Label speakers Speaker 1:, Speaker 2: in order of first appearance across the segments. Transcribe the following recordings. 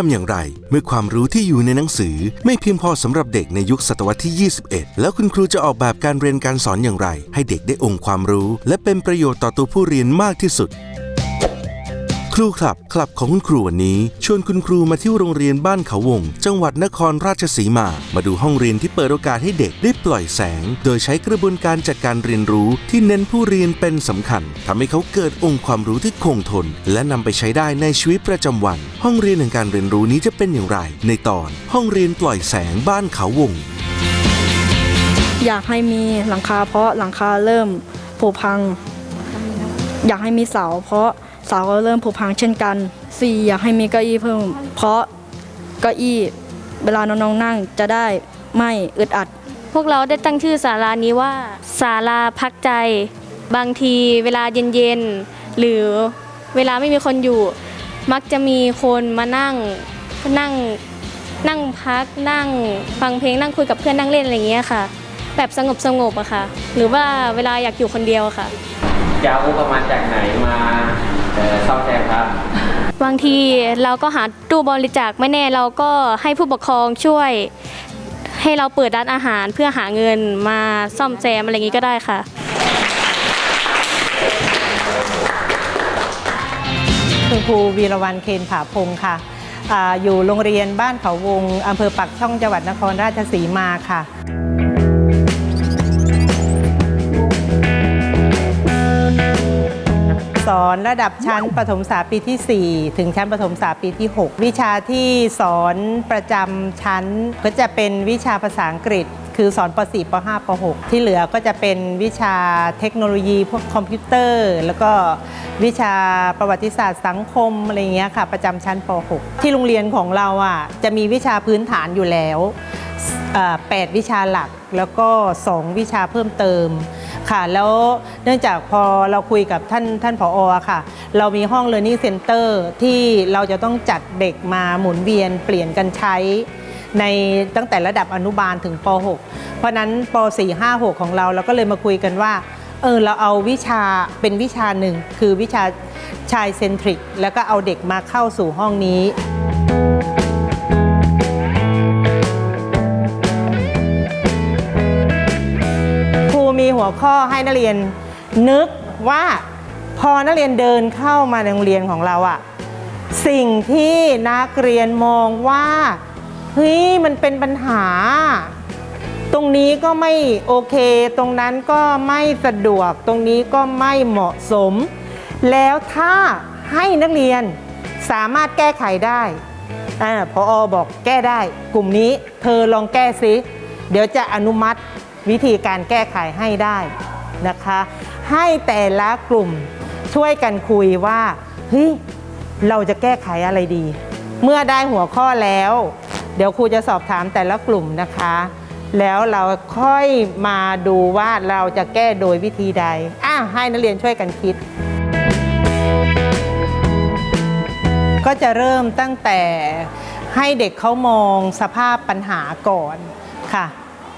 Speaker 1: ทำอย่างไร เมื่อความรู้ที่อยู่ในหนังสือ ไม่เพียงพอสำหรับเด็กในยุคศตวรรษที่ 21 แล้วคุณครูจะออกแบบการเรียนการสอนอย่างไร ให้เด็กได้องค์ความรู้ และเป็นประโยชน์ต่อตัวผู้เรียนมากที่สุด ครูคลับคลับของคุณครูวันนี้ ชวนคุณครูมาที่โรงเรียนบ้านเขาวง จังหวัดนครราชสีมา มาดูห้องเรียนที่เปิดโอกาสให้เด็กได้ปล่อยแสง โดยใช้กระบวนการจัดการเรียนรู้ที่เน้นผู้เรียนเป็นสำคัญทำให้เขาเกิดองค์ความรู้ที่คงทน และนำไปใช้ได้ในชีวิตประจำวัน ห้องเรียนแห่งการเรียนรู้นี้จะเป็นอย่างไร ในตอน ห้องเรียนปล่อยแสงบ้านเขาวง
Speaker 2: อยากให้มีหลังคาเพราะหลังคาเริ่มผุพัง อยากให้มีเสาเพราะ เสาก็เริ่มผุพังเช่นกันสี่อยากให้มีเก้าอี้เพิ่ม เพราะเก้าอี้เวลาน้องๆนั่งจะได้ไม่อึดอัด
Speaker 3: พวกเราได้ตั้งชื่อศาลานี้ว่าศาลาพักใจ บางทีเวลาเย็นๆหรือเวลาไม่มีคนอยู่ มักจะมีคนมานั่งนั่งนั่งพักนั่งฟังเพลงนั่งคุยกับเพื่อนนั่งเล่นอะไรอย่างเงี้ยค่ะ แบบสงบสงบๆอะค่ะ หรือว่าเวลาอยากอยู่คนเดียวอะค่ะ
Speaker 4: จะเอางบประมาณจากไหนมาเอ่อซ่อมแซมครับ
Speaker 3: บางทีเราก็หาตู้บริจาคไม่แน่เราก็ให้ผู้ปกครองช่วย ให้เราเปิดร้านอาหารเพื่อหาเงินมาซ่อมแซมอะไรอย่างนี้ก็ได้ค่ะ
Speaker 5: คุณครูวีรวันเคนผาพงศ์ค่ะอาอยู่โรงเรียนบ้านเขาวงอำเภอปักช่องจังหวัดนครราชสีมาค่ะ สอนระดับชั้นประถมศึกษาปีที่ 4 ถึงชั้นประถมศึกษาปีที่ 6 วิชาที่สอนประจำชั้นก็จะเป็นวิชาภาษาอังกฤษ คือสอนป .4 ป .5 ป .6 ที่เหลือก็จะเป็นวิชาเทคโนโลยีพวกคอมพิวเตอร์ แล้วก็วิชาประวัติศาสตร์สังคมอะไรเงี้ยค่ะ ประจำชั้นป .6 ที่โรงเรียนของเราอะจะมีวิชาพื้นฐานอยู่แล้ว8วิชาหลักแล้วก็ 2 วิชาเพิ่มเติม ค่ะ แล้วเนื่องจากพอเราคุยกับท่านท่านผออค่ะ เรามีห้อง Learning Center ที่เราจะต้องจัดเด็กมาหมุนเวียนเปลี่ยนกันใช้ ในตั้งแต่ระดับอนุบาลถึงป .6 เพราะนั้นป .4 5 6 ของเราเราก็เลยมาคุยกันว่าเออเราเอาวิชาเป็นวิชาหนึ่ง คือวิชาชายเซนทริก แล้วก็เอาเด็กมาเข้าสู่ห้องนี้ มีหัวข้อให้นักเรียนนึกว่าพอนักเรียนเดินเข้ามาในโรงเรียนของเราอะสิ่งที่นักเรียนมองว่าเฮ้ยมันเป็นปัญหา ตรงนี้ก็ไม่โอเค ตรงนั้นก็ไม่สะดวก ตรงนี้ก็ไม่เหมาะสม แล้วถ้าให้นักเรียนสามารถแก้ไขได้อพออบอกแก้ได้ กลุ่มนี้ เธอลองแก้ซิเดี๋ยวจะอนุมัติ วิธีการแก้ไขให้ได้นะคะ ให้แต่ละกลุ่มช่วยกันคุยว่าเฮ้ยเราจะแก้ไขอะไรดี เมื่อได้หัวข้อแล้ว เดี๋ยวครูจะสอบถามแต่ละกลุ่มนะคะ แล้วเราค่อยมาดูว่าเราจะแก้โดยวิธีใดอะให้นักเรียนช่วยกันคิด ก็จะเริ่มตั้งแต่ให้เด็กเขามองสภาพปัญหาก่อนค่ะ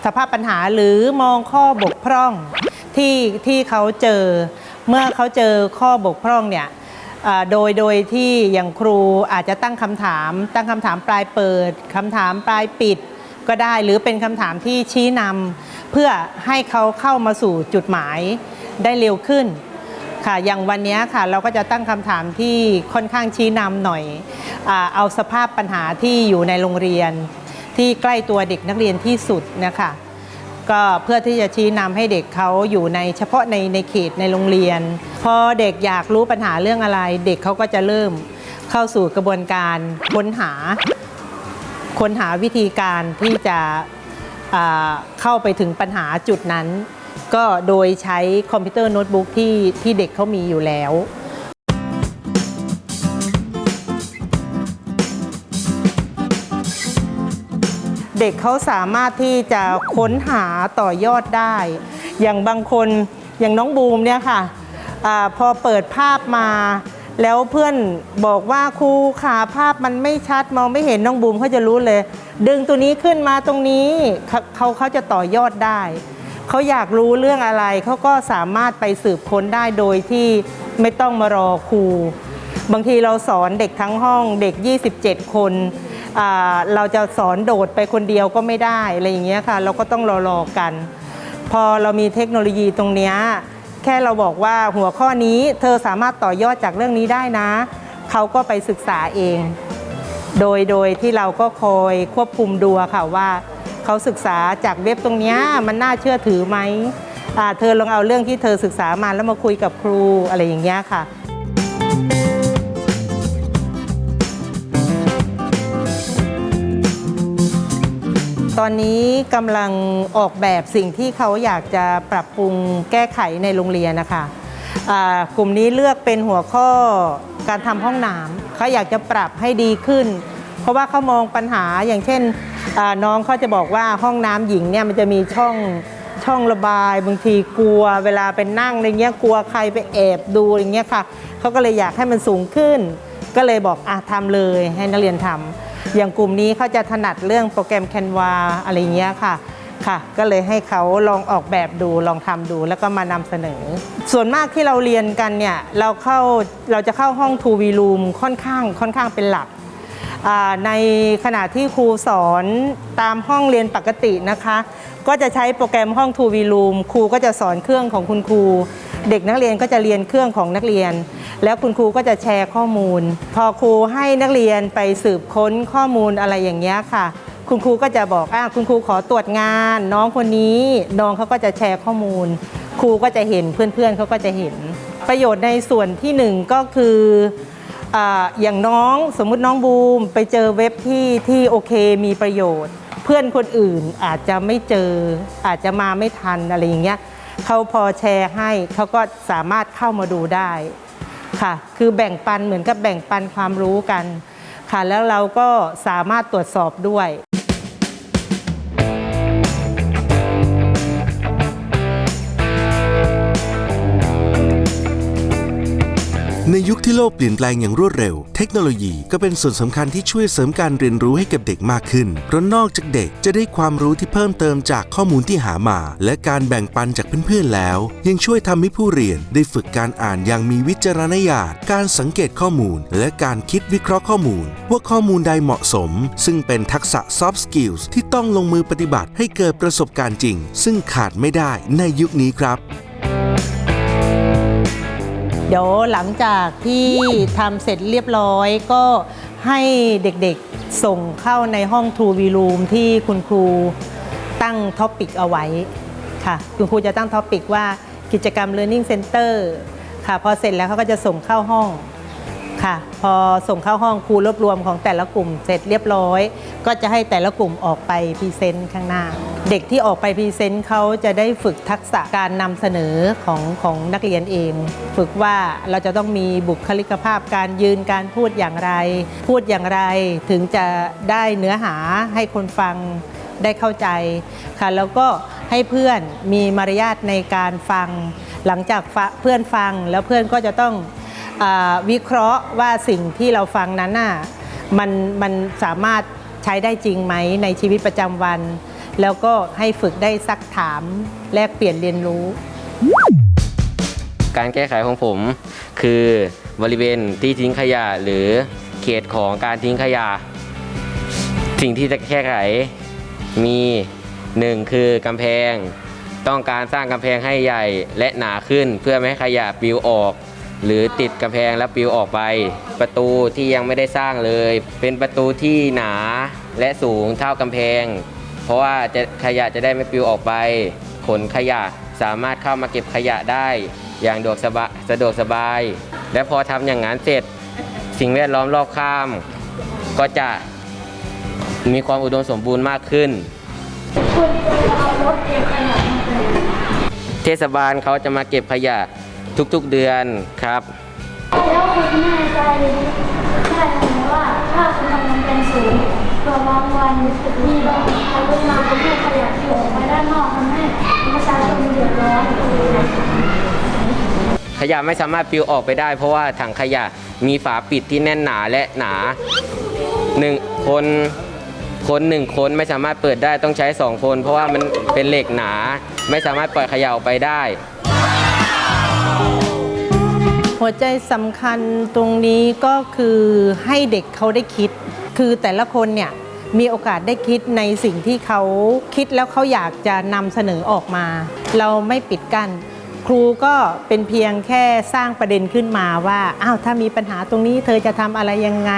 Speaker 5: สภาพปัญหาหรือมองข้อบกพร่องที่ที่เขาเจอ เมื่อเขาเจอข้อบกพร่องเนี่ยโดยโดยที่อย่างครูอาจจะตั้งคำถาม ตั้งคำถามปลายเปิดคำถามปลายปิดก็ได้ หรือเป็นคำถามที่ชี้นำเพื่อให้เขาเข้ามาสู่จุดหมายได้เร็วขึ้นค่ะอย่างวันนี้ค่ะเราก็จะตั้งคำถามที่ค่อนข้างชี้นำหน่อยอเอาสภาพปัญหาที่อยู่ในโรงเรียน ที่ใกล้ตัวเด็กนักเรียนที่สุดนะคะก็เพื่อที่จะชี้นำให้เด็กเขาอยู่ในเฉพาะในในเขตในโรงเรียน พอเด็กอยากรู้ปัญหาเรื่องอะไร เด็กเขาก็จะเริ่มเข้าสู่กระบวนการค้นหาค้นหาวิธีการที่จะเข้าไปถึงปัญหาจุดนั้น ก็โดยใช้คอมพิวเตอร์โน้ตบุ๊กที่ที่เด็กเขามีอยู่แล้ว เด็กเขาสามารถที่จะค้นหาต่อยอดได้ อย่างบางคนอย่างน้องบูมเนี่ยค่ะอาพอเปิดภาพมาแล้วเพื่อนบอกว่าครูขาภาพมันไม่ชัดมองไม่เห็นน้องบูมเขาจะรู้เลย ดึงตัวนี้ขึ้นมาตรงนี้เขาเขาเขาจะต่อยอดได้เขาอยากรู้เรื่องอะไรเขาก็สามารถไปสืบค้นได้โดยที่ไม่ต้องมารอครู บางทีเราสอนเด็กทั้งห้องเด็ก 27 คน เราจะสอนโดดไปคนเดียวก็ไม่ได้อะไรอย่างเงี้ยค่ะ เราก็ต้องรอๆกัน พอเรามีเทคโนโลยีตรงเนี้ยแค่เราบอกว่าหัวข้อนี้เธอสามารถต่อยอดจากเรื่องนี้ได้นะ เขาก็ไปศึกษาเอง โดยโดยที่เราก็คอยควบคุมดูค่ะว่าเขาศึกษาจากเว็บตรงเนี้ยมันน่าเชื่อถือไหมเธอลองเอาเรื่องที่เธอศึกษามาแล้วมาคุยกับครูอะไรอย่างเงี้ยค่ะ ตอนนี้กำลังออกแบบสิ่งที่เขาอยากจะปรับปรุงแก้ไขในโรงเรียนนะคะกลุ่มนี้เลือกเป็นหัวข้อการทำห้องน้ำเขาอยากจะปรับให้ดีขึ้น เพราะว่าเขามองปัญหาอย่างเช่นน้องเขาจะบอกว่าห้องน้ำหญิงเนี่ยมันจะมีช่องช่องระบายบางทีกลัวเวลาไปนั่งอะไรเงี้ยกลัวใครไปแอบดูอะไรเงี้ยค่ะเขาก็เลยอยากให้มันสูงขึ้น ก็เลยบอกอะทำเลยให้นักเรียนทำ อย่างกลุ่มนี้เขาจะถนัดเรื่องโปรแกรม Canva อะไรเงี้ยค่ะค่ะ ก็เลยให้เขาลองออกแบบดูลองทำดูแล้วก็มานำเสนอ ส่วนมากที่เราเรียนกันเนี่ยเราเข้าเราจะเข้าห้อง2 v room ค่อนข้างค่อนข้างเป็นหลักในขณะที่ครูสอนตามห้องเรียนปกตินะคะ ก็จะใช้โปรแกรมห้อง2 v room ครูก็จะสอนเครื่องของคุณครู เด็กนักเรียนก็จะเรียนเครื่องของนักเรียน แล้วคุณครูก็จะแชร์ข้อมูล พอครูให้นักเรียนไปสืบค้นข้อมูลอะไรอย่างเงี้ยค่ะ คุณครูก็จะบอกอ่าคุณครูขอตรวจงาน น้องคนนี้น้องเขาก็จะแชร์ข้อมูล ครูก็จะเห็นเพื่อนๆเขาก็จะเห็น ประโยชน์ในส่วนที่หนึ่งก็คืออ่าอย่างน้องสมมุติน้องบูมไปเจอเว็บที่ที่โอเคมีประโยชน์ เพื่อนคนอื่นอาจจะไม่เจออาจจะมาไม่ทันอะไรอย่างเงี้ย เขาพอแชร์ให้เขาก็สามารถเข้ามาดูได้ค่ะ คือแบ่งปันเหมือนกับแบ่งปันความรู้กันค่ะ แล้วเราก็สามารถตรวจสอบด้วย
Speaker 1: ในยุคที่โลกเปลี่ยนแปลงอย่างรวดเร็ว เทคโนโลยีก็เป็นส่วนสำคัญที่ช่วยเสริมการเรียนรู้ให้กับเด็กมากขึ้น เพราะนอกจากเด็กจะได้ความรู้ที่เพิ่มเติมจากข้อมูลที่หามา และการแบ่งปันจากเพื่อนๆแล้ว ยังช่วยทำให้ผู้เรียนได้ฝึกการอ่านอย่างมีวิจารณญาณการสังเกตข้อมูล และการคิดวิเคราะห์ข้อมูล ว่าข้อมูลใดเหมาะสม ซึ่งเป็นทักษะ soft skills ที่ต้องลงมือปฏิบัติให้เกิดประสบการณ์จริง ซึ่งขาดไม่ได้ในยุคนี้ครับ
Speaker 5: เดี๋ยวหลังจากที่ทำเสร็จเรียบร้อยก็ให้เด็กๆส่งเข้าในห้องทูวีรูมที่คุณครูตั้งท็อปิกเอาไว้ค่ะ คุณครูจะตั้งท็อปิกว่ากิจกรรม Learning Center ค่ะพอเสร็จแล้วเขาก็จะส่งเข้าห้อง ค่ะ พอส่งเข้าห้องครูรวบรวมของแต่ละกลุ่มเสร็จเรียบร้อย ก็จะให้แต่ละกลุ่มออกไปพรีเซนต์ข้างหน้า เด็กที่ออกไปพรีเซนต์เขาจะได้ฝึกทักษะการนำเสนอของของนักเรียนเอง ฝึกว่าเราจะต้องมีบุคลิกภาพการยืนการพูดอย่างไร พูดอย่างไรถึงจะได้เนื้อหาให้คนฟังได้เข้าใจค่ะแล้วก็ให้เพื่อนมีมารยาทในการฟัง หลังจากเพื่อนฟังแล้วเพื่อนก็จะต้อง วิเคราะห์ว่าสิ่งที่เราฟังนั้นน่ะมันมันสามารถใช้ได้จริงไหมในชีวิตประจำวัน แล้วก็ให้ฝึกได้ซักถาม แลกเปลี่ยนเรียนรู้
Speaker 4: การแก้ไขของผมคือบริเวณที่ทิ้งขยะหรือเขตของการทิ้งขยะ สิ่งที่จะแก้ไขมีหนึ่งคือกำแพง ต้องการสร้างกำแพงให้ใหญ่และหนาขึ้นเพื่อไม่ให้ขยะปลิวออก หรือติดกำแพงแล้วปลิวออกไป ประตูที่ยังไม่ได้สร้างเลย เป็นประตูที่หนาและสูงเท่ากำแพง เพราะว่าจะขยะจะได้ไม่ปลิวออกไป ขนขยะสามารถเข้ามาเก็บขยะได้อย่างสบายสะดวกสบาย และพอทำอย่างนั้นเสร็จ สิ่งแวดล้อมรอบข้าม ก็จะมีความอุดมสมบูรณ์มากขึ้นเทศบาลเขาจะมาเก็บขยะ ทุกๆเดือนครับ
Speaker 6: แล้วคุณแน่ใจได้ไหมว่าถ้าคุณทำกำแพงสูงตัวบางวันมีบางใครก็มาเป็นผู้ขยะที่ออกมาด้านนอกทำให้ประชาชนเดือดร้อน
Speaker 4: ขยะไม่สามารถปลิวออกไปได้ เพราะว่าถังขยะมีฝาปิดที่แน่นหนาและหนาหนึ่งคนคนหนึ่งคนไม่สามารถเปิดได้ต้องใช้สองคน เพราะว่ามันเป็นเหล็กหนา ไม่สามารถปล่อยขยะออกไปได้
Speaker 5: หัวใจสำคัญตรงนี้ก็คือให้เด็กเขาได้คิด คือแต่ละคนเนี่ยมีโอกาสได้คิดในสิ่งที่เขาคิดแล้วเขาอยากจะนำเสนอออกมา เราไม่ปิดกั้นครูก็เป็นเพียงแค่สร้างประเด็นขึ้นมาว่าอ้าวถ้ามีปัญหาตรงนี้เธอจะทำอะไรยังไง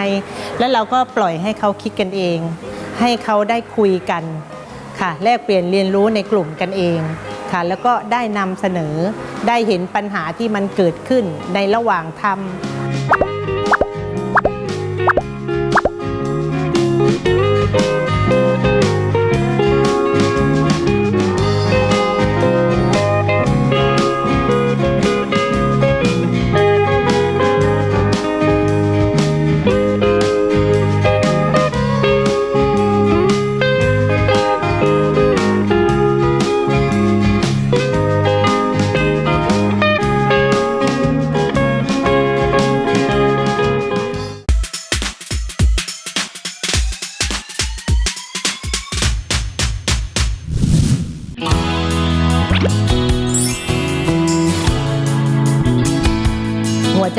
Speaker 5: แล้วเราก็ปล่อยให้เขาคิดกันเอง ให้เขาได้คุยกันค่ะแลกเปลี่ยนเรียนรู้ในกลุ่มกันเอง ค่ะแล้วก็ได้นำเสนอได้เห็นปัญหาที่มันเกิดขึ้นในระหว่างทำ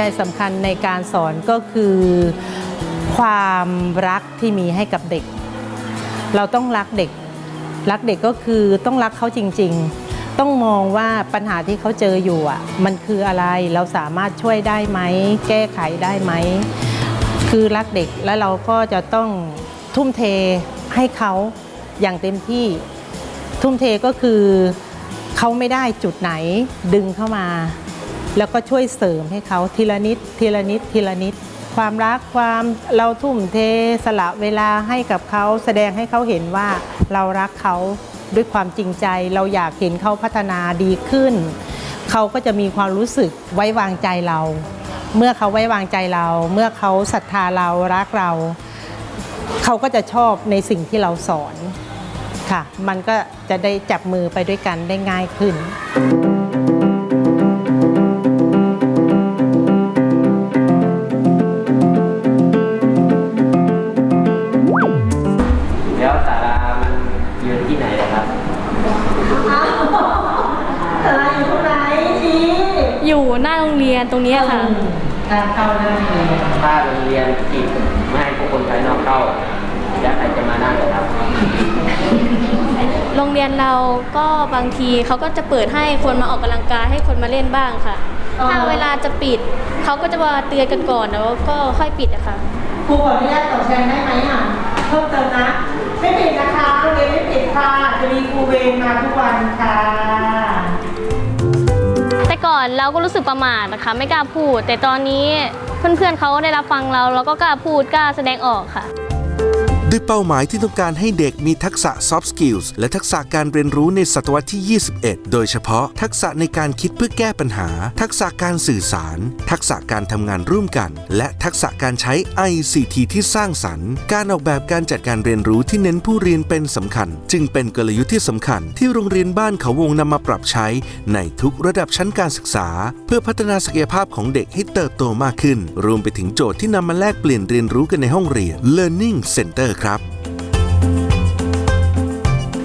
Speaker 5: หัวใจสำคัญในการสอนก็คือ ความรักที่มีให้กับเด็ก เราต้องรักเด็ก รักเด็กก็คือต้องรักเขาจริง ๆ ต้องมองว่าปัญหาที่เขาเจออยู่อะมันคืออะไรเราสามารถช่วยได้ไหม แก้ไขได้ไหม คือรักเด็กแล้วเราก็จะต้องทุ่มเทให้เขาอย่างเต็มที่ ทุ่มเทก็คือเขาไม่ได้จุดไหนดึงเข้ามา แล้วก็ช่วยเสริมให้เขาทีละนิดทีละนิดทีละนิด ความรักความเราทุ่มเทสละเวลาให้กับเขาแสดงให้เขาเห็นว่าเรารักเขาด้วยความจริงใจเราอยากเห็นเขาพัฒนาดีขึ้น เขาก็จะมีความรู้สึกไว้วางใจเรา เมื่อเขาไว้วางใจเรา เมื่อเขาศรัทธาเรารักเรา เขาก็จะชอบในสิ่งที่เราสอนค่ะ มันก็จะได้จับมือไปด้วยกันได้ง่ายขึ้น
Speaker 4: แล้วศาลามันอยู่ที่ไหนนะครับ
Speaker 3: อยู่หน้าโรงเรียนตรงเนี้ยค่ะ
Speaker 5: การเข้าเรื่องนี้
Speaker 4: ถ้าโรงเรียนปิดไม่ให้ผู้คนภายนอกเข้า แล้วใครจะมานั่งครับ
Speaker 3: โรงเรียนเราก็บางทีเขาก็จะเปิดให้คนมาออกกำลังกายให้คนมาเล่นบ้างค่ะ ถ้าเวลาจะปิดเขาก็จะมาเตือนกันก่อนแล้วก็ค่อยปิดอะค่ะ
Speaker 5: ครูขออนุญาตตอบแทนได้ไหมอะ เพิ่มเติมนะ ไม่ปิดนะคะโรงเรียนไม่ปิดค่ะ จะมีครูเวรมาทุกวันค่ะ
Speaker 3: แต่ก่อนเราก็รู้สึกประมาทนะคะ ไม่กล้าพูด แต่ตอนนี้เพื่อนๆเขาได้รับฟังเราเราก็กล้าพูดกล้าแสดงออกค่ะ
Speaker 1: ด้วยเป้าหมายที่ต้องการให้เด็กมีทักษะ soft skills และทักษะการเรียนรู้ในศตวรรษที่ 21 โดยเฉพาะทักษะในการคิดเพื่อแก้ปัญหา ทักษะการสื่อสาร ทักษะการทำงานร่วมกัน และทักษะการใช้ ICT ที่สร้างสรรค์ การออกแบบการจัดการเรียนรู้ที่เน้นผู้เรียนเป็นสำคัญ จึงเป็นกลยุทธ์ที่สำคัญ ที่โรงเรียนบ้านเขาวงนำมาปรับใช้ ในทุกระดับชั้นการศึกษา เพื่อพัฒนาศักยภาพของเด็กให้เติบโตมากขึ้น รวมไปถึงโจทย์ที่นำมาแลกเปลี่ยนเรียนรู้กันในห้องเรียน Learning Center ครับ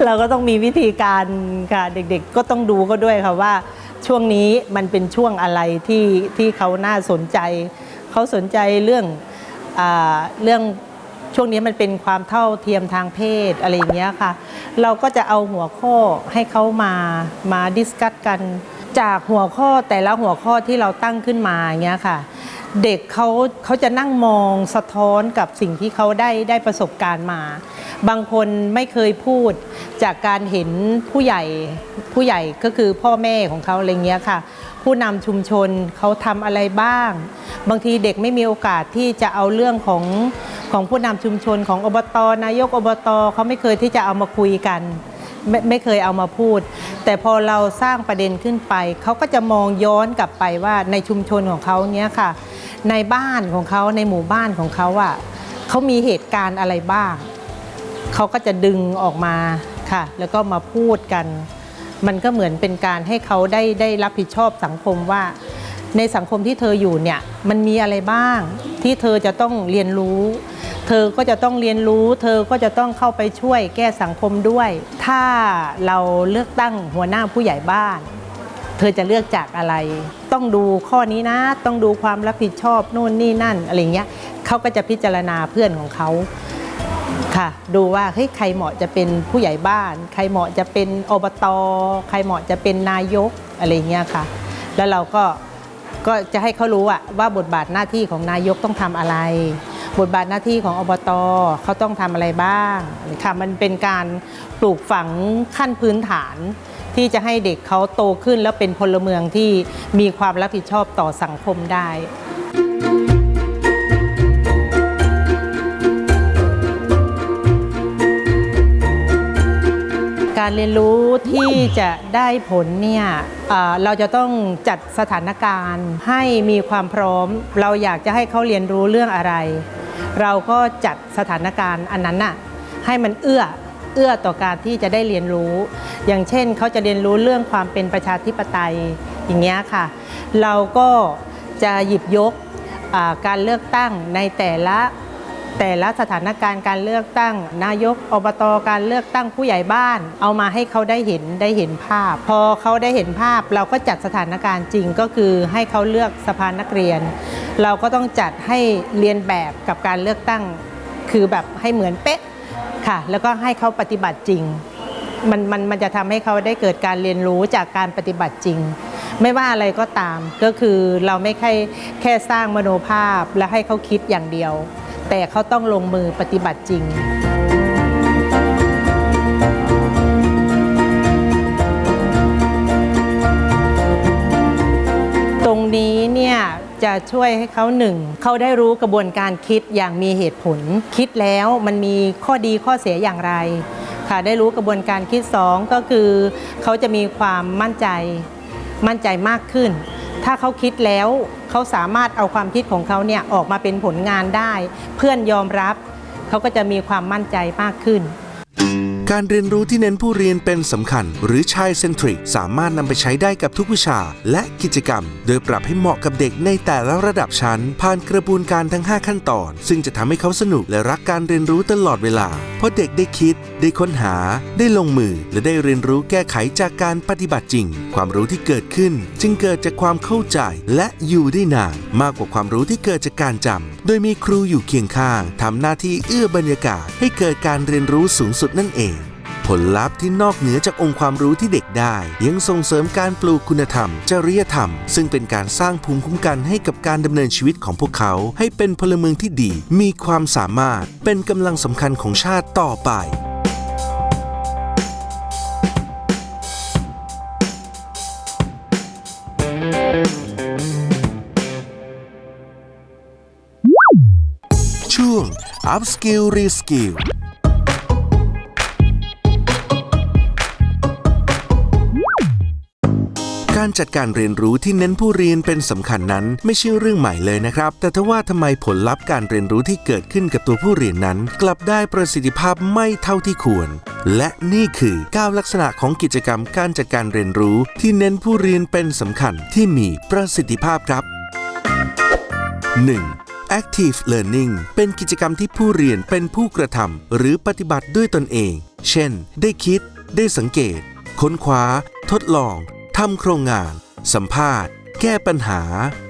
Speaker 5: เราก็ต้องมีวิธีการค่ะเด็กๆ ก็ต้องดูก็ด้วยค่ะว่าช่วงนี้มันเป็นช่วงอะไรที่ที่เขาน่าสนใจ เขาสนใจเรื่องอเรื่องช่วงนี้มันเป็นความเท่าเทียมทางเพศอะไรอย่างเงี้ยค่ะ เราก็จะเอาหัวข้อให้เขามามาดิสคัตกัน จากหัวข้อแต่ละหัวข้อที่เราตั้งขึ้นมาอย่างเงี้ยค่ะ เด็กเขาเขาจะนั่งมองสะท้อนกับสิ่งที่เขาได้ได้ประสบการณ์มา บางคนไม่เคยพูดจากการเห็นผู้ใหญ่ผู้ใหญ่ก็คือพ่อแม่ของเขาอะไรเงี้ยค่ะ ผู้นำชุมชนเขาทำอะไรบ้าง บางทีเด็กไม่มีโอกาสที่จะเอาเรื่องของของผู้นำชุมชนของอบตนายกอบตเขาไม่เคยที่จะเอามาคุยกันไม่ไม่เคยเอามาพูด แต่พอเราสร้างประเด็นขึ้นไป เขาก็จะมองย้อนกลับไปว่าในชุมชนของเขาเนี้ยค่ะ ในบ้านของเขาในหมู่บ้านของเขาอะเขามีเหตุการณ์อะไรบ้าง เขาก็จะดึงออกมาค่ะ แล้วก็มาพูดกัน มันก็เหมือนเป็นการให้เขาได้ได้รับผิดชอบสังคมว่า ในสังคมที่เธออยู่เนี่ยมันมีอะไรบ้าง ที่เธอจะต้องเรียนรู้ เธอก็จะต้องเรียนรู้ เธอก็จะต้องเข้าไปช่วยแก้สังคมด้วย ถ้าเราเลือกตั้งหัวหน้าผู้ใหญ่บ้าน เธอจะเลือกจากอะไร ต้องดูข้อนี้นะ ต้องดูความรับผิดชอบนู่นนี่นั่นอะไรเงี้ยเขาก็จะพิจารณาเพื่อนของเขาค่ะดูว่าเฮ้ยใครเหมาะจะเป็นผู้ใหญ่บ้าน ใครเหมาะจะเป็นอบตใครเหมาะจะเป็นนายกอะไรเงี้ยค่ะ แล้วเราก็ก็จะให้เขารู้อะว่าบทบาทหน้าที่ของนายกต้องทำอะไร บทบาทหน้าที่ของอบตเขาต้องทำอะไรบ้างค่ะมันเป็นการปลูกฝังขั้นพื้นฐาน ที่จะให้เด็กเขาโตขึ้นแล้วเป็นพลเมืองที่มีความรับผิดชอบต่อสังคมได้การเรียนรู้ที่จะได้ผลเนี่ยเราจะต้องจัดสถานการณ์ให้มีความพร้อม เราอยากจะให้เขาเรียนรู้เรื่องอะไร เราก็จัดสถานการณ์อันนั้นน่ะให้มันเอื้อ เอื้อต่อการที่จะได้เรียนรู้ อย่างเช่นเขาจะเรียนรู้เรื่องความเป็นประชาธิปไตยอย่างเงี้ยค่ะ เราก็จะหยิบยกการเลือกตั้งในแต่ละแต่ละสถานการณ์การเลือกตั้ง นายกอบตการเลือกตั้งผู้ใหญ่บ้าน เอามาให้เขาได้เห็นได้เห็นภาพ พอเขาได้เห็นภาพ เราก็จัดสถานการณ์จริงก็คือให้เขาเลือกสภานักเรียน เราก็ต้องจัดให้เรียนแบบกับการเลือกตั้ง คือแบบให้เหมือนเป๊ะ ค่ะแล้วก็ให้เขาปฏิบัติจริง มันมันมันจะทำให้เขาได้เกิดการเรียนรู้จากการปฏิบัติจริง ไม่ว่าอะไรก็ตาม ก็คือเราไม่แค่แค่สร้างมโนภาพและให้เขาคิดอย่างเดียว แต่เขาต้องลงมือปฏิบัติจริงตรงนี้เนี่ย จะช่วยให้เขาหนึ่งเขาได้รู้กระบวนการคิดอย่างมีเหตุผล คิดแล้วมันมีข้อดีข้อเสียอย่างไร ค่ะได้รู้กระบวนการคิดสองก็คือ เขาจะมีความมั่นใจมั่นใจมากขึ้น ถ้าเขาคิดแล้วเขาสามารถเอาความคิดของเขาเนี่ยออกมาเป็นผลงานได้ เพื่อนยอมรับเขาก็จะมีความมั่นใจมากขึ้น
Speaker 1: การเรียนรู้ที่เน้นผู้เรียนเป็นสำคัญ หรือ Child Centric สามารถนำไปใช้ได้กับทุกวิชา และกิจกรรม โดยปรับให้เหมาะกับเด็กในแต่ละระดับชั้น ผ่านกระบวนการทั้ง 5 ขั้นตอน ซึ่งจะทำให้เขาสนุกและรักการเรียนรู้ตลอดเวลา เพราะเด็กได้คิด ได้ค้นหา ได้ลงมือ และได้เรียนรู้แก้ไขจากการปฏิบัติจริง ความรู้ที่เกิดขึ้น จึงเกิดจากความเข้าใจและอยู่ได้นานมากกว่าความรู้ที่เกิดจากการจำโดยมีครูอยู่เคียงข้างทำหน้าที่เอื้อบรรยากาศให้เกิดการเรียนรู้สูงสุดนั่นเอง ผลลัพธ์ที่นอกเหนือจากองค์ความรู้ที่เด็กได้ ยังส่งเสริมการปลูกคุณธรรม จริยธรรม ซึ่งเป็นการสร้างภูมิคุ้มกันให้กับการดำเนินชีวิตของพวกเขา ให้เป็นพลเมืองที่ดี มีความสามารถ เป็นกำลังสำคัญของชาติต่อไปช่วง Upskill Reskill การจัดการเรียนรู้ที่เน้นผู้เรียนเป็นสำคัญนั้น ไม่ใช่เรื่องใหม่เลยนะครับ แต่ทว่าทำไมผลลัพธ์การเรียนรู้ที่เกิดขึ้นกับตัวผู้เรียนนั้น กลับได้ประสิทธิภาพไม่เท่าที่ควร และนี่คือ 9 ลักษณะของกิจกรรมการจัดการเรียนรู้ที่เน้นผู้เรียนเป็นสำคัญที่มีประสิทธิภาพครับ 1. Active Learning เป็นกิจกรรมที่ผู้เรียนเป็นผู้กระทำหรือปฏิบัติด้วยตนเอง เช่น ได้คิด ได้สังเกต ค้นคว้า ทดลอง ทำโครงงาน สัมภาษณ์ แก้ปัญหา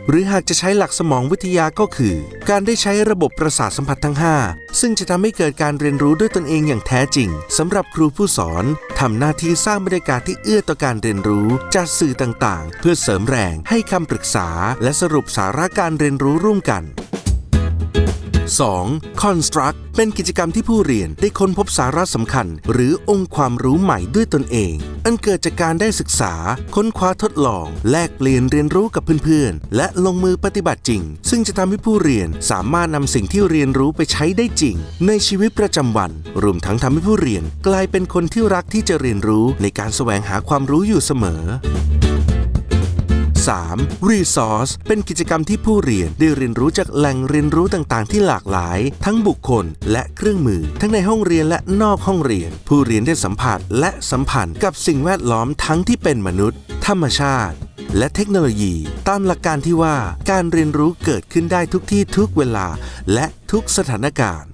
Speaker 1: หรือหากจะใช้หลักสมองวิทยาก็คือ การได้ใช้ระบบประสาทสัมผัสทั้ง 5 ซึ่งจะทำให้เกิดการเรียนรู้ด้วยตนเองอย่างแท้จริงสำหรับครูผู้สอนทำหน้าที่สร้างบรรยากาศที่เอื้อต่อการเรียนรู้จัดสื่อต่างๆ เพื่อเสริมแรงให้คำปรึกษา และสรุปสาระการเรียนรู้ร่วมกัน 2. Construct เป็นกิจกรรมที่ผู้เรียนได้ค้นพบสาระสำคัญ หรือองค์ความรู้ใหม่ด้วยตนเอง อันเกิดจากการได้ศึกษา ค้นคว้าทดลอง แลกเปลี่ยนเรียนรู้กับเพื่อนๆ และลงมือปฏิบัติจริง ซึ่งจะทำให้ผู้เรียนสามารถนำสิ่งที่เรียนรู้ไปใช้ได้จริง ในชีวิตประจำวัน รวมทั้งทำให้ผู้เรียน กลายเป็นคนที่รักที่จะเรียนรู้ในการแสวงหาความรู้อยู่เสมอ 3. Resource เป็นกิจกรรมที่ผู้เรียนได้เรียนรู้จากแหล่งเรียนรู้ต่างๆ ที่หลากหลาย ทั้งบุคคลและเครื่องมือ ทั้งในห้องเรียนและนอกห้องเรียน ผู้เรียนได้สัมผัสและสัมพันธ์กับสิ่งแวดล้อมทั้งที่เป็นมนุษย์ ธรรมชาติและเทคโนโลยี ตามหลักการที่ว่าการเรียนรู้เกิดขึ้นได้ทุกที่ทุกเวลา และทุกสถานการณ์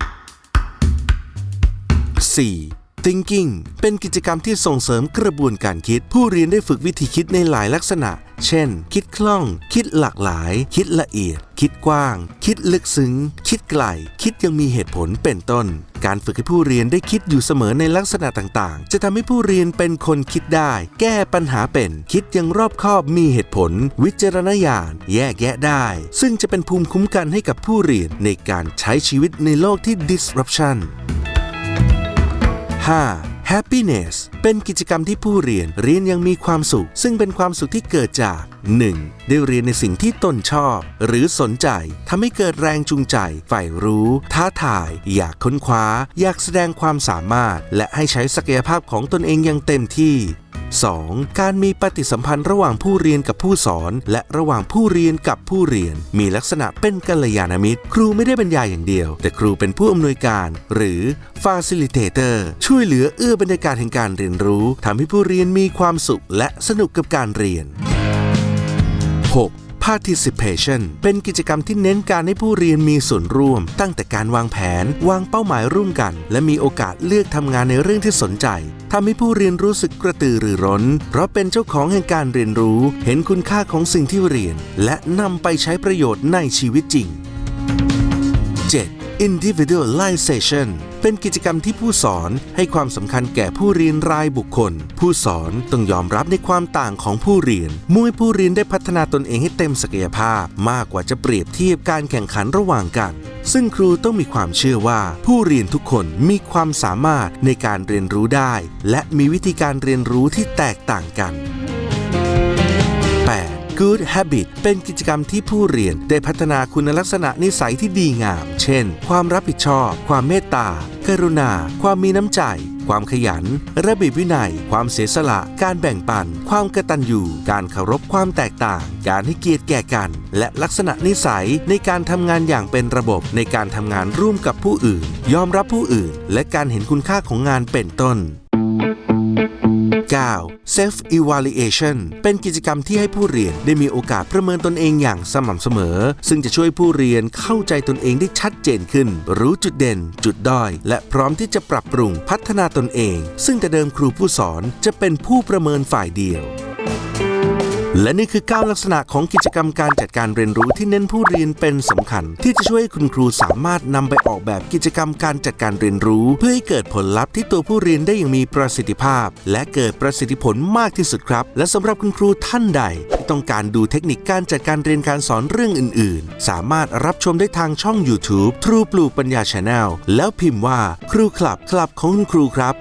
Speaker 1: 4. Thinking เป็นกิจกรรมที่ส่งเสริมกระบวนการคิด ผู้เรียนได้ฝึกวิธีคิดในหลายลักษณะ เช่น คิดคล่อง คิดหลากหลาย คิดละเอียด คิดกว้าง คิดลึกซึ้ง คิดไกล คิดยังมีเหตุผลเป็นต้น การฝึกให้ผู้เรียนได้คิดอยู่เสมอในลักษณะต่างๆ จะทำให้ผู้เรียนเป็นคนคิดได้ แก้ปัญหาเป็น คิดยังรอบคอบมีเหตุผล วิจารณญาณ แยกแยะได้ ซึ่งจะเป็นภูมิคุ้มกันให้กับผู้เรียนในการใช้ชีวิตในโลกที่ disruption 5. happiness เป็นกิจกรรมที่ผู้เรียนเรียนยังมีความสุข ซึ่งเป็นความสุขที่เกิดจาก 1. ได้เรียนในสิ่งที่ตนชอบ หรือสนใจทำให้เกิดแรงจูงใจใฝ่รู้ ท้าทาย อยากค้นคว้า อยากแสดงความสามารถ และให้ใช้ศักยภาพของตนเองอย่างเต็มที่ 2. การมีปฏิสัมพันธ์ระหว่างผู้เรียนกับผู้สอน และระหว่างผู้เรียนกับผู้เรียน มีลักษณะเป็นกัลยาณมิตร ครูไม่ได้บรรยายอย่างเดียว แต่ครูเป็นผู้อำนวยการ หรือ facilitator ช่วยเหลือเอื้อบรรยากาศแห่งการเรียนรู้ทำให้ผู้เรียนมีความสุขและสนุกกับการเรียน 6. Participation เป็นกิจกรรมที่เน้นการให้ผู้เรียนมีส่วนร่วม ตั้งแต่การวางแผน วางเป้าหมายร่วมกัน และมีโอกาสเลือกทำงานในเรื่องที่สนใจทำให้ผู้เรียนรู้สึกกระตือรือร้น เพราะเป็นเจ้าของแห่งการเรียนรู้ เห็นคุณค่าของสิ่งที่เรียน และนำไปใช้ประโยชน์ในชีวิตจริง 7. Individualization เป็นกิจกรรมที่ผู้สอนให้ความสำคัญแก่ผู้เรียนรายบุคคล ผู้สอนต้องยอมรับในความต่างของผู้เรียนมุ่งให้ผู้เรียนได้พัฒนาตนเองให้เต็มศักยภาพ มากกว่าจะเปรียบเทียบการแข่งขันระหว่างกัน ซึ่งครูต้องมีความเชื่อว่า ผู้เรียนทุกคนมีความสามารถในการเรียนรู้ได้ และมีวิธีการเรียนรู้ที่แตกต่างกัน Good Habit เป็นกิจกรรมที่ผู้เรียนได้พัฒนาคุณลักษณะนิสัยที่ดีงาม เช่น ความรับผิดชอบ ความเมตตา กรุณา ความมีน้ำใจ ความขยัน ระเบียบวินัย ความเสียสละ การแบ่งปัน ความกตัญญู การเคารพความแตกต่าง การให้เกียรติแก่กัน และลักษณะนิสัยในการทำงานอย่างเป็นระบบในการทำงานร่วมกับผู้อื่น ยอมรับผู้อื่น และการเห็นคุณค่าของงานเป็นต้น 9. Self Evaluation เป็นกิจกรรมที่ให้ผู้เรียนได้มีโอกาสประเมินตนเองอย่างสม่ำเสมอ ซึ่งจะช่วยผู้เรียนเข้าใจตนเองได้ชัดเจนขึ้น รู้จุดเด่น จุดด้อย และพร้อมที่จะปรับปรุงพัฒนาตนเอง ซึ่งแต่เดิมครูผู้สอนจะเป็นผู้ประเมินฝ่ายเดียว และนี่คือ 9 ลักษณะของกิจกรรมการจัดการเรียนรู้ที่เน้นผู้เรียนเป็นสำคัญ ที่จะช่วยให้คุณครูสามารถนำไปออกแบบกิจกรรมการจัดการเรียนรู้ เพื่อให้เกิดผลลัพธ์ที่ตัวผู้เรียนได้อย่างมีประสิทธิภาพ และเกิดประสิทธิผลมากที่สุดครับ และสำหรับคุณครูท่านใด ที่ต้องการดูเทคนิคการจัดการเรียนการสอนเรื่องอื่น ๆ สามารถรับชมได้ทางช่อง YouTube True ปลูกปัญญา Channel แล้วพิมพ์ว่าครูคลับคลับของคุณครูครับ